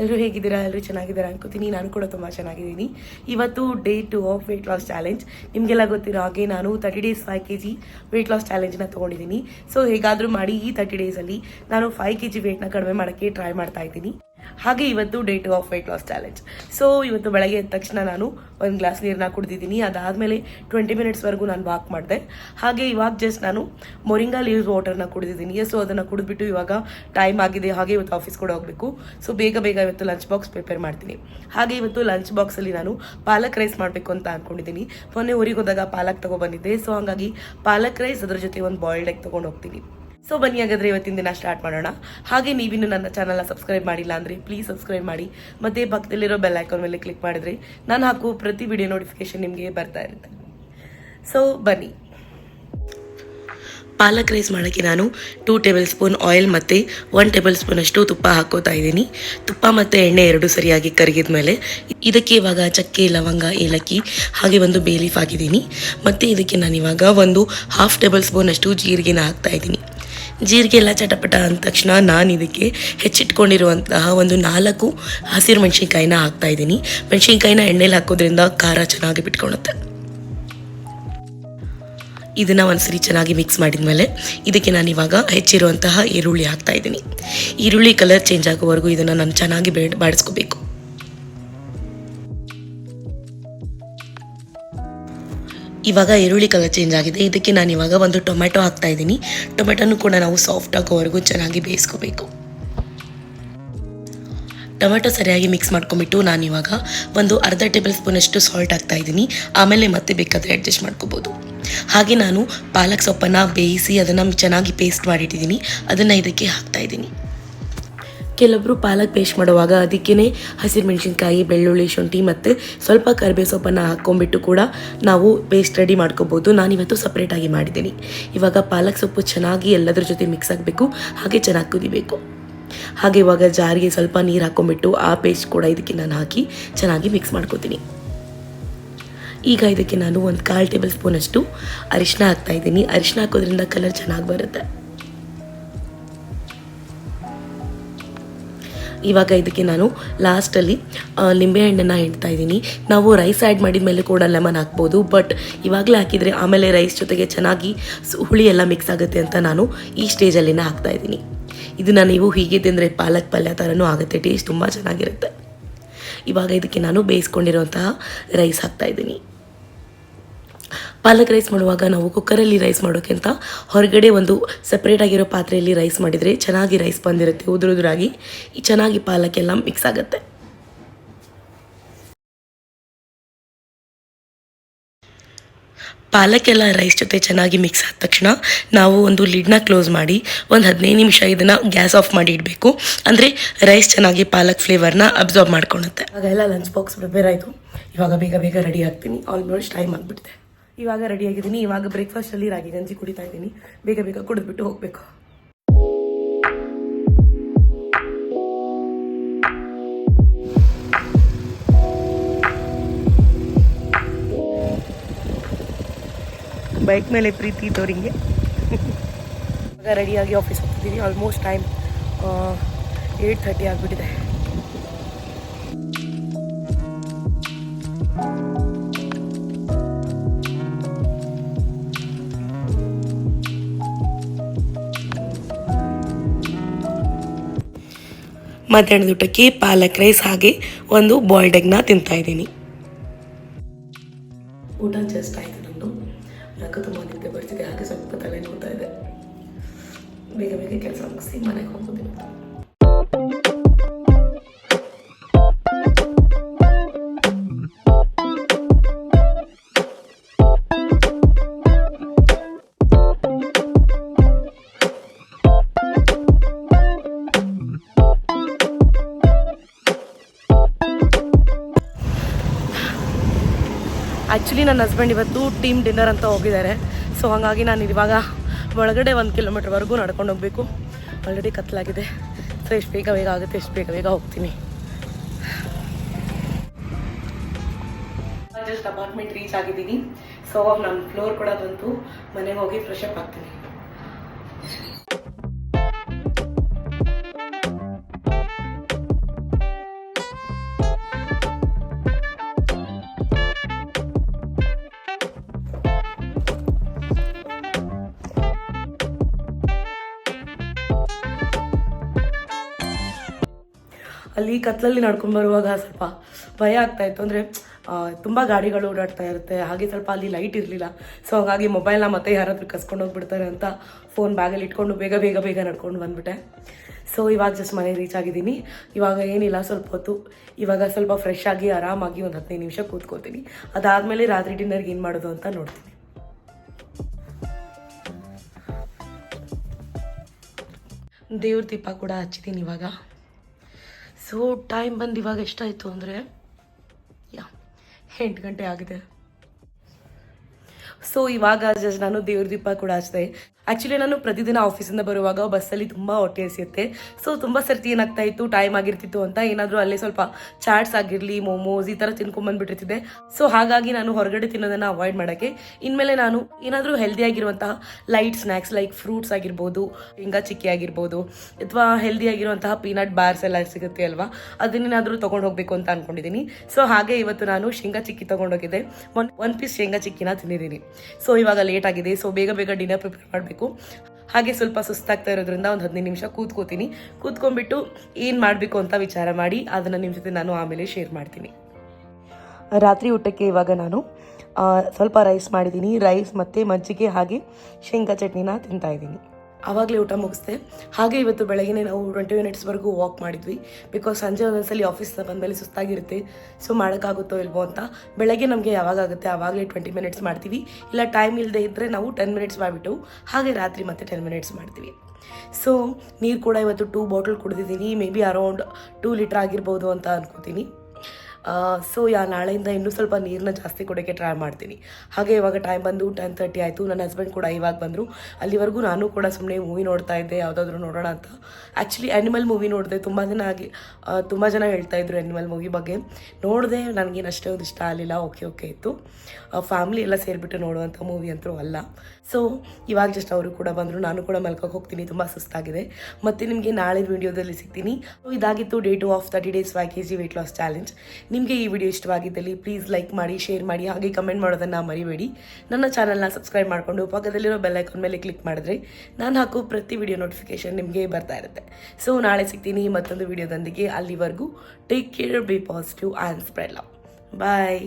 ಎಲ್ಲರೂ ಹೇಗಿದ್ದೀರಾ? ಎಲ್ಲರೂ ಚೆನ್ನಾಗಿದ್ದೀರಾ ಅನ್ಕೋತೀನಿ. ನಾನು ಕೂಡ ತುಂಬ ಚೆನ್ನಾಗಿದ್ದೀನಿ. ಇವತ್ತು day two of weight loss challenge ನಿಮಗೆಲ್ಲ ಗೊತ್ತಿರೋ ಹಾಗೆ ನಾನು thirty days five K G weight loss ಚಾಲೆಂಜ್ನ ತೊಗೊಂಡಿದ್ದೀನಿ. ಸೊ ಹೇಗಾದರೂ ಮಾಡಿ ಈ ತರ್ಟಿ ಡೇಸಲ್ಲಿ ನಾನು ಫೈವ್ ಕೆ ಜಿ ವೆಯ್ಟ್ನ ಕಡಿಮೆ ಮಾಡೋಕ್ಕೆ ಟ್ರೈ ಮಾಡ್ತಾ ಇದ್ದೀನಿ. ಹಾಗೆ ಇವತ್ತು day two of weight loss challenge so ಇವತ್ತು ಬೆಳಗ್ಗೆ ಎದ್ದ ತಕ್ಷಣ ನಾನು ಒಂದು ಗ್ಲಾಸ್ ನೀರನ್ನ ಕುಡಿದಿದ್ದೀನಿ. ಅದಾದಮೇಲೆ ಟ್ವೆಂಟಿ ಮಿನಿಟ್ಸ್ವರೆಗೂ ನಾನು ವಾಕ್ ಮಾಡಿದೆ. ಹಾಗೆ ಇವಾಗ ಜಸ್ಟ್ ನಾನು ಮೊರಿಂಗಾ ಲೀವ್ಸ್ ವಾಟರ್ನ ಕುಡಿದಿದ್ದೀನಿ. ಸೊ ಅದನ್ನು ಕುಡಿದ್ಬಿಟ್ಟು ಇವಾಗ ಟೈಮ್ ಆಗಿದೆ. ಹಾಗೆ ಇವತ್ತು ಆಫೀಸ್ ಕೂಡ ಹೋಗಬೇಕು. ಸೊ ಬೇಗ ಬೇಗ ಇವತ್ತು ಲಂಚ್ ಬಾಕ್ಸ್ ಪ್ರಿಪೇರ್ ಮಾಡ್ತೀನಿ. ಹಾಗೆ ಇವತ್ತು ಲಂಚ್ ಬಾಕ್ಸಲ್ಲಿ ನಾನು ಪಾಲಕ್ ರೈಸ್ ಮಾಡಬೇಕು ಅಂತ ಅಂದ್ಕೊಂಡಿದ್ದೀನಿ ಮೊನ್ನೆ ಊರಿಗೆ ಹೋದಾಗ ಪಾಲಕ್ ತೊಗೊಬಂದಿದ್ದೆ ಸೊ ಹಾಗಾಗಿ ಪಾಲಕ್ ರೈಸ್ ಅದರ ಜೊತೆ ಒಂದು ಬಾಯ್ಲ್ಡ್ ಎಗ್ ತೊಗೊಂಡು ಹೋಗ್ತೀನಿ. ಸೊ ಬನ್ನಿ ಹಾಗಾದ್ರೆ ಇವತ್ತಿನ ದಿನ ಸ್ಟಾರ್ಟ್ ಮಾಡೋಣ. ಹಾಗೆ ನೀವಿನ್ನು ನನ್ನ ಚಾನಲ್ನ ಸಬ್ಸ್ಕ್ರೈಬ್ ಮಾಡಿಲ್ಲ ಅಂದರೆ ಪ್ಲೀಸ್ ಸಬ್ಸ್ಕ್ರೈಬ್ ಮಾಡಿ. ಮತ್ತೆ ಪಕ್ಕದಲ್ಲಿರೋ ಬೆಲ್ ಐಕಾನ್ ಮೇಲೆ ಕ್ಲಿಕ್ ಮಾಡಿದ್ರೆ ನಾನು ಹಾಕುವ ಪ್ರತಿ ವಿಡಿಯೋ ನೋಟಿಫಿಕೇಶನ್ ನಿಮಗೆ ಬರ್ತಾ ಇರುತ್ತೆ. ಸೊ ಬನ್ನಿ. ಪಾಲಕ್ ರೈಸ್ ಮಾಡೋಕ್ಕೆ ನಾನು ಟೂ ಟೇಬಲ್ ಸ್ಪೂನ್ ಆಯಿಲ್ ಮತ್ತು ಒನ್ ಟೇಬಲ್ ಸ್ಪೂನ್ ಅಷ್ಟು ತುಪ್ಪ ಹಾಕೋತಾ ಇದ್ದೀನಿ. ತುಪ್ಪ ಮತ್ತು ಎಣ್ಣೆ ಎರಡು ಸರಿಯಾಗಿ ಕರಗಿದ ಮೇಲೆ ಇದಕ್ಕೆ ಇವಾಗ ಚಕ್ಕೆ, ಲವಂಗ, ಏಲಕ್ಕಿ ಹಾಗೆ ಒಂದು ಬೇಲೀಫ್ ಹಾಕಿದ್ದೀನಿ. ಮತ್ತು ಇದಕ್ಕೆ ನಾನು ಇವಾಗ ಒಂದು ಹಾಫ್ ಟೇಬಲ್ ಸ್ಪೂನಷ್ಟು ಜೀರಿಗೆನ ಹಾಕ್ತಾ ಇದ್ದೀನಿ. ಜೀರಿಗೆ ಎಲ್ಲ ಚಟಪಟ ಅಂದ ತಕ್ಷಣ ನಾನು ಇದಕ್ಕೆ ಹೆಚ್ಚಿಟ್ಕೊಂಡಿರುವಂತಹ ಒಂದು ನಾಲ್ಕು ಹಸಿರು ಮೆಣಸಿನ್ಕಾಯಿನ ಹಾಕ್ತಾ ಇದ್ದೀನಿ. ಮೆಣಸಿನ್ಕಾಯಿನ ಎಣ್ಣೆಲಿ ಹಾಕೋದ್ರಿಂದ ಖಾರ ಚೆನ್ನಾಗಿ ಬಿಟ್ಕೊಳುತ್ತೆ. ಇದನ್ನು ಒಂದ್ಸರಿ ಚೆನ್ನಾಗಿ ಮಿಕ್ಸ್ ಮಾಡಿದ್ಮೇಲೆ ಇದಕ್ಕೆ ನಾನು ಇವಾಗ ಹೆಚ್ಚಿರುವಂತಹ ಈರುಳ್ಳಿ ಹಾಕ್ತಾ ಇದ್ದೀನಿ. ಈರುಳ್ಳಿ ಕಲರ್ ಚೇಂಜ್ ಆಗೋವರೆಗೂ ಇದನ್ನು ನಾನು ಚೆನ್ನಾಗಿ ಬೇಡ ಬಾಡಿಸ್ಕೋಬೇಕು. ಇವಾಗ ಈರುಳ್ಳಿ ಕಲರ್ ಚೇಂಜ್ ಆಗಿದೆ. ಇದಕ್ಕೆ ನಾನು ಇವಾಗ ಒಂದು ಟೊಮೆಟೊ ಹಾಕ್ತಾ ಇದ್ದೀನಿ. ಟೊಮೆಟೊನು ಕೂಡ ನಾವು ಸಾಫ್ಟ್ ಆಗೋವರೆಗೂ ಚೆನ್ನಾಗಿ ಬೇಯಿಸ್ಕೋಬೇಕು. ಟೊಮೆಟೊ ಸರಿಯಾಗಿ ಮಿಕ್ಸ್ ಮಾಡ್ಕೊಂಬಿಟ್ಟು ನಾನು ಇವಾಗ ಒಂದು ಅರ್ಧ ಟೇಬಲ್ ಸ್ಪೂನಷ್ಟು ಸಾಲ್ಟ್ ಹಾಕ್ತಾ ಇದ್ದೀನಿ. ಆಮೇಲೆ ಮತ್ತೆ ಬೇಕಾದರೆ ಅಡ್ಜಸ್ಟ್ ಮಾಡ್ಕೋಬೋದು. ಹಾಗೆ ನಾನು ಪಾಲಕ್ ಸೊಪ್ಪನ್ನು ಬೇಯಿಸಿ ಅದನ್ನು ಚೆನ್ನಾಗಿ ಪೇಸ್ಟ್ ಮಾಡಿಟ್ಟಿದ್ದೀನಿ. ಅದನ್ನು ಇದಕ್ಕೆ ಹಾಕ್ತಾ ಇದ್ದೀನಿ. ಕೆಲವೊಬ್ಬರು ಪಾಲಕ್ ಪೇಸ್ಟ್ ಮಾಡುವಾಗ ಅದಕ್ಕೇ ಹಸಿರು ಮೆಣಸಿನ್ಕಾಯಿ, ಬೆಳ್ಳುಳ್ಳಿ, ಶುಂಠಿ ಮತ್ತು ಸ್ವಲ್ಪ ಕರಿಬೇವು ಸೊಪ್ಪನ್ನು ಹಾಕ್ಕೊಂಬಿಟ್ಟು ಕೂಡ ನಾವು ಪೇಸ್ಟ್ ರೆಡಿ ಮಾಡ್ಕೋಬೋದು. ನಾನಿವತ್ತು ಸಪ್ರೇಟಾಗಿ ಮಾಡಿದ್ದೀನಿ. ಇವಾಗ ಪಾಲಕ್ ಸೊಪ್ಪು ಚೆನ್ನಾಗಿ ಎಲ್ಲದರ ಜೊತೆ ಮಿಕ್ಸ್ ಆಗಬೇಕು, ಹಾಗೆ ಚೆನ್ನಾಗಿ ಕುದಿಬೇಕು. ಹಾಗೆ ಇವಾಗ ಜಾರಿಗೆ ಸ್ವಲ್ಪ ನೀರು ಹಾಕ್ಕೊಂಬಿಟ್ಟು ಆ ಪೇಸ್ಟ್ ಕೂಡ ಇದಕ್ಕೆ ನಾನು ಹಾಕಿ ಚೆನ್ನಾಗಿ ಮಿಕ್ಸ್ ಮಾಡ್ಕೋತೀನಿ. ಈಗ ಇದಕ್ಕೆ ನಾನು ಒಂದು ಕಾಲು ಟೇಬಲ್ ಸ್ಪೂನಷ್ಟು ಅರಿಶಿನ ಹಾಕ್ತಾಯಿದ್ದೀನಿ ಅರಿಶಿನ ಹಾಕೋದ್ರಿಂದ ಕಲರ್ ಚೆನ್ನಾಗಿ ಬರುತ್ತೆ. ಇವಾಗ ಇದಕ್ಕೆ ನಾನು ಲಾಸ್ಟಲ್ಲಿ ನಿಂಬೆಹಣ್ಣನ್ನು ಹಿಡ್ತಾ ಇದ್ದೀನಿ. ನಾವು ರೈಸ್ ಆ್ಯಡ್ ಮಾಡಿದ ಮೇಲೆ ಕೂಡ ಲೆಮನ್ ಹಾಕ್ಬೋದು ಬಟ್ ಇವಾಗಲೇ ಹಾಕಿದರೆ ಆಮೇಲೆ ರೈಸ್ ಜೊತೆಗೆ ಚೆನ್ನಾಗಿ ಹುಳಿ ಎಲ್ಲ ಮಿಕ್ಸ್ ಆಗುತ್ತೆ ಅಂತ ನಾನು ಈ ಸ್ಟೇಜಲ್ಲಿನ ಹಾಕ್ತಾ ಇದ್ದೀನಿ. ಇದನ್ನು ನೀವು ಹೀಗೆ ತಿಂದರೆ ಪಾಲಕ್ ಪಲ್ಯ ಥರನೂ ಆಗುತ್ತೆ ಟೇಸ್ಟ್ ತುಂಬ ಚೆನ್ನಾಗಿರುತ್ತೆ. ಇವಾಗ ಇದಕ್ಕೆ ನಾನು ಬೇಯಿಸ್ಕೊಂಡಿರುವಂತಹ ರೈಸ್ ಹಾಕ್ತಾ ಇದ್ದೀನಿ. ಪಾಲಕ್ ರೈಸ್ ಮಾಡುವಾಗ ನಾವು ಕುಕ್ಕರಲ್ಲಿ ರೈಸ್ ಮಾಡೋಕ್ಕಿಂತ ಹೊರಗಡೆ ಒಂದು ಸಪ್ರೇಟ್ ಆಗಿರೋ ಪಾತ್ರೆಯಲ್ಲಿ ರೈಸ್ ಮಾಡಿದರೆ ಚೆನ್ನಾಗಿ ರೈಸ್ ಬಂದಿರುತ್ತೆ ಉದುರುದುರಾಗಿ ಈ ಚೆನ್ನಾಗಿ ಪಾಲಕ್ ಎಲ್ಲ ಮಿಕ್ಸ್ ಆಗುತ್ತೆ. ಪಾಲಕ್ಕೆಲ್ಲ ರೈಸ್ ಜೊತೆ ಚೆನ್ನಾಗಿ ಮಿಕ್ಸ್ ಆದ ತಕ್ಷಣ ನಾವು ಒಂದು ಲಿಡ್ನ ಕ್ಲೋಸ್ ಮಾಡಿ ಒಂದು ಹದಿನೈದು ನಿಮಿಷ ಇದನ್ನು ಗ್ಯಾಸ್ ಆಫ್ ಮಾಡಿ ಇಡಬೇಕು. ಅಂದರೆ ರೈಸ್ ಚೆನ್ನಾಗಿ ಪಾಲಕ್ ಫ್ಲೇವರ್ನ ಅಬ್ಸಾರ್ಬ್ ಮಾಡ್ಕೊಳುತ್ತೆ. ಆಗೆಲ್ಲ ಲಂಚ್ ಬಾಕ್ಸ್ ಪ್ರಿಪೇರ್ ಆಯಿತು. ಇವಾಗ ಬೇಗ ಬೇಗ ರೆಡಿ ಆಗ್ತೀನಿ. ಆಲ್ಮೋಸ್ಟ್ ಟೈಮ್ ಆಗಿಬಿಡ್ತೆ ಇವಾಗ ರೆಡಿ ಆಗಿದ್ದೀನಿ. ಇವಾಗ ಬ್ರೇಕ್ಫಾಸ್ಟಲ್ಲಿ ರಾಗಿ ಗಂಜಿ ಕುಡಿತಾ ಇದ್ದೀನಿ. ಬೇಗ ಬೇಗ ಕುಡಿದ್ಬಿಟ್ಟು ಹೋಗಬೇಕು. ಬೈಕ್ ಮೇಲೆ ಪ್ರೀತಿ ಇದ್ದವರಿಗೆ ಇವಾಗ ರೆಡಿಯಾಗಿ ಆಫೀಸ್ ಹೋಗ್ತಿದ್ದೀನಿ ಆಲ್ಮೋಸ್ಟ್ ಟೈಮ್ ಏಯ್ಟ್ ಥರ್ಟಿ ಆಗಿಬಿಟ್ಟಿದೆ. ಮಧ್ಯಾಹ್ನದ ಊಟಕ್ಕೆ ಪಾಲಕ್ ರೈಸ್ ಹಾಗೆ ಒಂದು ಬಾಯ್ಲ್ಡ್ ಎಗ್ನ ತಿಂತಾ ಇದ್ದೀನಿ. ಊಟ ಜಸ್ಟ್ ಆಯಿತು ನಂದು. ಯಾಕೆ ತುಂಬ ನಿದ್ದೆ ಬರ್ತಿದೆ, ಹಾಗೆ ಸ್ವಲ್ಪ ತಲೆ ನೋಡ್ತಾ ಇದೆ. ಬೇಗ ಬೇಗ ಕೆಲಸ ಮುಗಿಸಿ ಮನೆಗೆ ಹೋಗೋದಿಲ್ಲ ಆ್ಯಕ್ಚುಲಿ ನನ್ನ ಹಸ್ಬೆಂಡ್ ಇವತ್ತು ಟೀಮ್ ಡಿನ್ನರ್ ಅಂತ ಹೋಗಿದ್ದಾರೆ. ಸೊ ಹಾಗಾಗಿ ನಾನು ಇವಾಗ ಒಳಗಡೆ ಒಂದು ಕಿಲೋಮೀಟ್ರ್ವರೆಗೂ ನಡ್ಕೊಂಡು ಹೋಗಬೇಕು. ಆಲ್ರೆಡಿ ಕತ್ಲಾಗಿದೆ ಸೊ ಎಷ್ಟು ಬೇಗ ಬೇಗ ಆಗುತ್ತೆ. ಎಷ್ಟು ಬೇಗ ಬೇಗ ಹೋಗ್ತೀನಿ. ಜಸ್ಟ್ ಅಪಾರ್ಟ್ಮೆಂಟ್ ರೀಚ್ ಆಗಿದ್ದೀನಿ. ಸೊ ನಾನು ಫ್ಲೋರ್ ಕೂಡ ಬಂತು. ಮನೆಗೆ ಹೋಗಿ ಫ್ರೆಶ್ ಅಪ್ ಆಗ್ತೀನಿ. ಕತ್ಲಲ್ಲಿ ನಡ್ಕೊಂಡು ಬರುವಾಗ ಸ್ವಲ್ಪ ಭಯ ಆಗ್ತಾ ಇತ್ತು. ಅಂದರೆ ತುಂಬ ಗಾಡಿಗಳು ಓಡಾಡ್ತಾ ಇರುತ್ತೆ. ಹಾಗೆ ಸ್ವಲ್ಪ ಅಲ್ಲಿ ಲೈಟ್ ಇರಲಿಲ್ಲ. ಸೊ ಹಾಗಾಗಿ ಮೊಬೈಲ್ನ ಮತ್ತೆ ಯಾರಾದರೂ ಕಸ್ಕೊಂಡು ಹೋಗ್ಬಿಡ್ತಾರೆ ಅಂತ ಫೋನ್ ಬ್ಯಾಗಲ್ಲಿ ಇಟ್ಕೊಂಡು ಬೇಗ ಬೇಗ ಬೇಗ ನಡ್ಕೊಂಡು ಬಂದ್ಬಿಟ್ಟೆ. ಸೊ ಇವಾಗ ಜಸ್ಟ್ ಮನೆ ರೀಚ್ ಆಗಿದ್ದೀನಿ. ಇವಾಗ ಏನಿಲ್ಲ, ಸ್ವಲ್ಪ ಹೊತ್ತು. ಇವಾಗ ಸ್ವಲ್ಪ ಫ್ರೆಶ್ ಆಗಿ, ಆರಾಮಾಗಿ ಒಂದು ಹದಿನೈದು ನಿಮಿಷ ಕೂತ್ಕೋತೀನಿ ಅದಾದಮೇಲೆ ರಾತ್ರಿ ಡಿನ್ನರ್ಗೆ ಏನು ಮಾಡೋದು ಅಂತ ನೋಡ್ತೀನಿ. ದೇವ್ರ ದೀಪ ಕೂಡ ಹಚ್ಚಿದ್ದೀನಿ ಇವಾಗ. ಸೊ ಟೈಮ್ ಬಂದು ಇವಾಗ ಎಷ್ಟಾಯಿತು ಅಂದರೆ, ಯಾ, ಎಂಟು ಗಂಟೆ ಆಗಿದೆ. ಸೊ ಇವಾಗ ಜಸ್ಟ್ ನಾನು ದೇವ್ರ ದೀಪ ಕೂಡ ಹಚ್ಚಿದೆ ಆ್ಯಕ್ಚುಲಿ ನಾನು ಪ್ರತಿದಿನ ಆಫೀಸಿಂದ ಬರುವಾಗ ಬಸ್ಸಲ್ಲಿ ತುಂಬ ಹೊಟ್ಟೆ ಹಸಿಯುತ್ತೆ. ಸೊ ತುಂಬ ಸರ್ತಿ ಏನಾಗ್ತಾ ಇತ್ತು ಟೈಮ್ ಆಗಿರ್ತಿತ್ತು ಅಂತ ಏನಾದರೂ ಅಲ್ಲೇ ಸ್ವಲ್ಪ ಚಾಟ್ಸ್ ಆಗಿರಲಿ ಮೋಮೋಸ್ ಈ ಥರ ತಿನ್ಕೊಂಬಂದ್ಬಿಟ್ಟಿರ್ತಿದ್ದೆ ಸೊ ಹಾಗಾಗಿ ನಾನು ಹೊರಗಡೆ ತಿನ್ನೋದನ್ನು ಅವಾಯ್ಡ್ ಮಾಡೋಕ್ಕೆ. ಇನ್ಮೇಲೆ ನಾನು ಏನಾದರೂ ಹೆಲ್ದಿ ಆಗಿರುವಂತಹ ಲೈಟ್ ಸ್ನ್ಯಾಕ್ಸ್ ಲೈಕ್ ಫ್ರೂಟ್ಸ್ ಆಗಿರ್ಬೋದು, ಶೇಂಗಾ ಚಿಕ್ಕಿ ಆಗಿರ್ಬೋದು, ಅಥವಾ ಹೆಲ್ದಿ ಆಗಿರುವಂತಹ ಪೀನಟ್ ಬಾರ್ಸ್ ಎಲ್ಲ ಸಿಗುತ್ತೆ ಅಲ್ವಾ? ಅದನ್ನೇನಾದರೂ ತೊಗೊಂಡು ಹೋಗಬೇಕು ಅಂತ ಅಂದ್ಕೊಂಡಿದ್ದೀನಿ ಸೊ ಹಾಗೆ ಇವತ್ತು ನಾನು ಶೇಂಗಾ ಚಿಕ್ಕಿ ತೊಗೊಂಡೋಗಿದ್ದೆ ಒನ್ ಒನ್ ಪೀಸ್ ಶೇಂಗಾ ಚಿಕ್ಕಿನ ತಿಂದಿದ್ದೀನಿ. ಸೊ ಇವಾಗ ಲೇಟ್ ಆಗಿದೆ. ಸೊ ಬೇಗ ಬೇಗ ಡಿನ್ನರ್ ಪ್ರಿಪೇರ್ ಮಾಡಬೇಕು. ಹಾಗೆ ಸ್ವಲ್ಪ ಸುಸ್ತಾಗ್ತಾ ಇರೋದ್ರಿಂದ ಒಂದು ಹದಿನೈದು ನಿಮಿಷ ಕೂತ್ಕೋತೀನಿ. ಕೂತ್ಕೊಂಡ್ಬಿಟ್ಟು ಏನು ಮಾಡಬೇಕು ಅಂತ ವಿಚಾರ ಮಾಡಿ, ಅದನ್ನು ನಿಮ್ಮ ಜೊತೆ ನಾನು ಆಮೇಲೆ ಶೇರ್ ಮಾಡ್ತೀನಿ. ರಾತ್ರಿ ಊಟಕ್ಕೆ ಇವಾಗ ನಾನು ಸ್ವಲ್ಪ ರೈಸ್ ಮಾಡಿದ್ದೀನಿ ರೈಸ್ ಮತ್ತು ಮಜ್ಜಿಗೆ ಹಾಗೆ ಶೇಂಗಾ ಚಟ್ನಿನ ತಿಂತಾ ಇದ್ದೀನಿ. ಆವಾಗಲೇ ಊಟ ಮುಗಿಸ್ದೆ. ಹಾಗೆ ಇವತ್ತು ಬೆಳಗ್ಗೆ ನಾವು ಟ್ವೆಂಟಿ ಮಿನಿಟ್ಸ್ವರೆಗೂ ವಾಕ್ ಮಾಡಿದ್ವಿ. ಬಿಕಾಸ್ ಸಂಜೆ ಒಂದೊಂದ್ಸಲಿ ಆಫೀಸ್ನ ಬಂದಮೇಲೆ ಸುಸ್ತಾಗಿರುತ್ತೆ. ಸೊ ಮಾಡೋಕ್ಕಾಗುತ್ತೋ ಇಲ್ವೋ ಅಂತ. ಬೆಳಗ್ಗೆ ನಮಗೆ ಯಾವಾಗಾಗುತ್ತೆ ಆವಾಗಲೇ ಟ್ವೆಂಟಿ ಮಿನಿಟ್ಸ್ ಮಾಡ್ತೀವಿ. ಇಲ್ಲ ಟೈಮ್ ಇಲ್ಲದೆ ಇದ್ದರೆ ನಾವು ಟೆನ್ ಮಿನಿಟ್ಸ್ ಮಾಡಿಬಿಟ್ಟು, ಹಾಗೆ ರಾತ್ರಿ ಮತ್ತೆ ಟೆನ್ ಮಿನಿಟ್ಸ್ ಮಾಡ್ತೀವಿ. ಸೊ ನೀರು ಕೂಡ ಇವತ್ತು ಟೂ ಬಾಟಲ್ ಕುಡಿದಿದ್ದೀನಿ. Maybe around two litre ಆಗಿರ್ಬೋದು ಅಂತ ಅನ್ಕೋತೀನಿ. ಸೊ ಯಾ, ನಾಳೆಯಿಂದ ಇನ್ನೂ ಸ್ವಲ್ಪ ನೀರನ್ನ ಜಾಸ್ತಿ ಕೊಡೋಕ್ಕೆ ಟ್ರೈ ಮಾಡ್ತೀನಿ. ಹಾಗೆ ಇವಾಗ ಟೈಮ್ ಬಂದು ಟೆನ್ ತರ್ಟಿ ಆಯಿತು. ನನ್ನ ಹಸ್ಬೆಂಡ್ ಕೂಡ ಇವಾಗ ಬಂದರು. ಅಲ್ಲಿವರೆಗೂ ನಾನು ಕೂಡ ಸುಮ್ಮನೆ ಮೂವಿ ನೋಡ್ತಾ ಇದ್ದೆ. ಯಾವುದಾದ್ರೂ ನೋಡೋಣ ಅಂತ. ಆ್ಯಕ್ಚುಲಿ ಆ್ಯನಿಮಲ್ ಮೂವಿ ನೋಡಿದೆ. ತುಂಬ ಜನ ಆಗಿ ತುಂಬ ಜನ ಹೇಳ್ತಾ ಇದ್ರು ಆ್ಯನಿಮಲ್ ಮೂವಿ ಬಗ್ಗೆ. ನೋಡಿದೆ. ನನಗೇನು ಅಷ್ಟೊಂದು ಇಷ್ಟ ಆಗಲಿಲ್ಲ. ಓಕೆ ಓಕೆ ಇತ್ತು. ಫ್ಯಾಮ್ಲಿ ಎಲ್ಲ ಸೇರಿಬಿಟ್ಟು ನೋಡುವಂಥ ಮೂವಿ ಅಂತೂ ಅಲ್ಲ. ಸೊ ಇವಾಗ ಜಸ್ಟ್ ಅವರು ಕೂಡ ಬಂದರು. ನಾನು ಕೂಡ ಮಲ್ಕೋಕೆ ಹೋಗ್ತೀನಿ. ತುಂಬ ಸುಸ್ತಾಗಿದೆ. ಮತ್ತು ನಿಮಗೆ ನಾಳೆ ವಿಡಿಯೋದಲ್ಲಿ ಸಿಗ್ತೀನಿ. ಸೊ ಇದಾಗಿತ್ತು day two of thirty days Y K G weight loss challenge ನಿಮಗೆ ಈ ವಿಡಿಯೋ ಇಷ್ಟವಾಗಿದ್ದಲ್ಲಿ ಪ್ಲೀಸ್ ಲೈಕ್ ಮಾಡಿ ಶೇರ್ ಮಾಡಿ, ಹಾಗೆ ಕಮೆಂಟ್ ಮಾಡೋದನ್ನು ಮರಿಬೇಡಿ. ನನ್ನ ಚಾನಲ್ನ ಸಬ್ಸ್ಕ್ರೈಬ್ ಮಾಡಿಕೊಂಡು ಪಕ್ಕದಲ್ಲಿರೋ ಬೆಲ್ ಐಕಾನ್ ಮೇಲೆ ಕ್ಲಿಕ್ ಮಾಡಿದ್ರೆ ನಾನು ಹಾಕೋ ಪ್ರತಿ ವಿಡಿಯೋ ನೋಟಿಫಿಕೇಶನ್ ನಿಮಗೆ ಬರ್ತಾ ಇರುತ್ತೆ. ಸೊ ನಾಳೆ ಸಿಗ್ತೀನಿ ಮತ್ತೊಂದು ವಿಡಿಯೋದೊಂದಿಗೆ ಅಲ್ಲಿವರೆಗೂ take care be positive and spread love bye